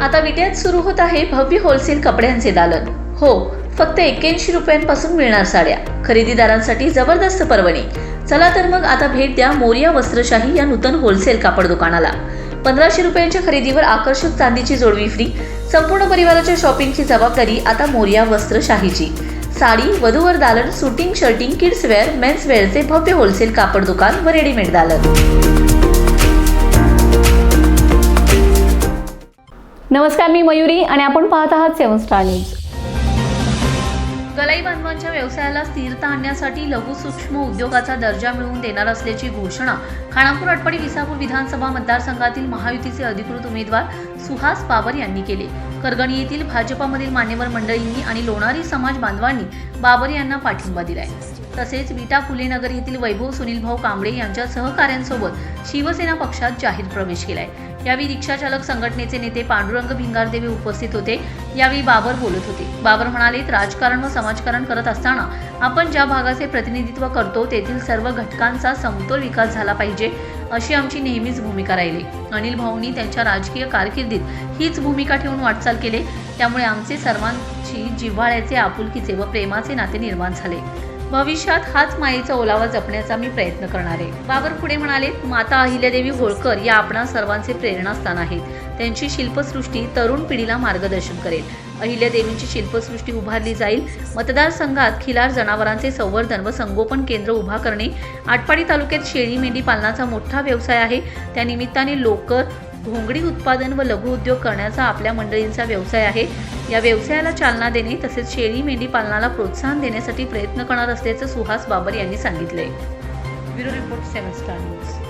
आता विद्यात सुरू होत आहे भव्य होलसेल कपड्यांचे दालन. हो फक्त एक्क्याऐंशी रुपयांपासून मिळणार साड्या. खरेदीदारांसाठी जबरदस्त पर्वणी. चला तर मग आता भेट द्या मोरिया वस्त्रशाही या नूतन होलसेल कापड दुकानाला. पंधराशे रुपयांच्या खरेदीवर आकर्षक चांदीची जोडवी फ्री संपूर्ण परिवाराच्या शॉपिंगची जबाबदारी आता मोरिया वस्त्रशाहीची. साडी वधूवर दालन suiting shirting kids wear men's वेअरचे भव्य होलसेल कापड दुकान व रेडीमेड दालन. नमस्कार मी मयुरी आणि आपण पाहत आहात सेवन स्टार न्यूज. कलाई बांधवांच्या व्यवसायाला स्थिरता आणण्यासाठी लघु सूक्ष्म उद्योगाचा दर्जा मिळवून देणार असल्याची घोषणा खानापूर अटपाडी विसापूर विधानसभा मतदारसंघातील महायुतीचे अधिकृत उमेदवार सुहास बाबर यांनी केले. करगणी येथील भाजपामधील मान्यवर मंडळींनी आणि लोणारी समाज बांधवांनी बाबर यांना पाठिंबा दिलाय. तसेच विटा फुलेनगर येथील वैभव सुनील भाऊ कांबळे यांच्या सहकाऱ्यांसोबत शिवसेना पक्षात जाहीर प्रवेश केलाय. यावेळी रिक्षा चालक संघटनेचे नेते पांडुरंग भिंगारदेवे उपस्थित होते. यावेळी बाबर बोलत होते. बाबर म्हणाले राजकारण व समाजकारण करत असताना आपण ज्या भागाचे प्रतिनिधित्व करतो तेथील सर्व घटकांचा समतोल विकास झाला पाहिजे अशी आमची नेहमीच भूमिका राहिली. अनिल भाऊंनी त्यांच्या राजकीय कारकिर्दीत हीच भूमिका ठेवून वाटचाल केले. त्यामुळे आमचे सर्वांची जिव्हाळ्याचे आपुलकीचे व प्रेमाचे नाते निर्माण झाले. भविष्यात हाच मायेचा ओलावा जपण्याचा मी प्रयत्न करणार. आहे बाबर पुढे म्हणाले माता अहिल्यादेवी होळकर या आपणा सर्वांचे प्रेरणास्थान आहेत. त्यांची शिल्पसृष्टी तरुण पिढीला मार्गदर्शन करेल. अहिल्यादेवींची शिल्पसृष्टी उभारली जाईल. मतदारसंघात खिलार जनावरांचे संवर्धन व संगोपन केंद्र उभा करणे. आटपाडी तालुक्यात शेळी मेंढी पालनाचा मोठा व्यवसाय आहे. त्यानिमित्ताने लोकर घोंगडी उत्पादन व लघु उद्योग करण्याचा आपल्या मंडळींचा व्यवसाय आहे. या व्यवसायाला चालना देणे तसेच शेळी मेंढी पालनाला प्रोत्साहन देण्यासाठी प्रयत्न करणार असल्याचं सुहास बाबर यांनी सांगितले bureau report seven star news.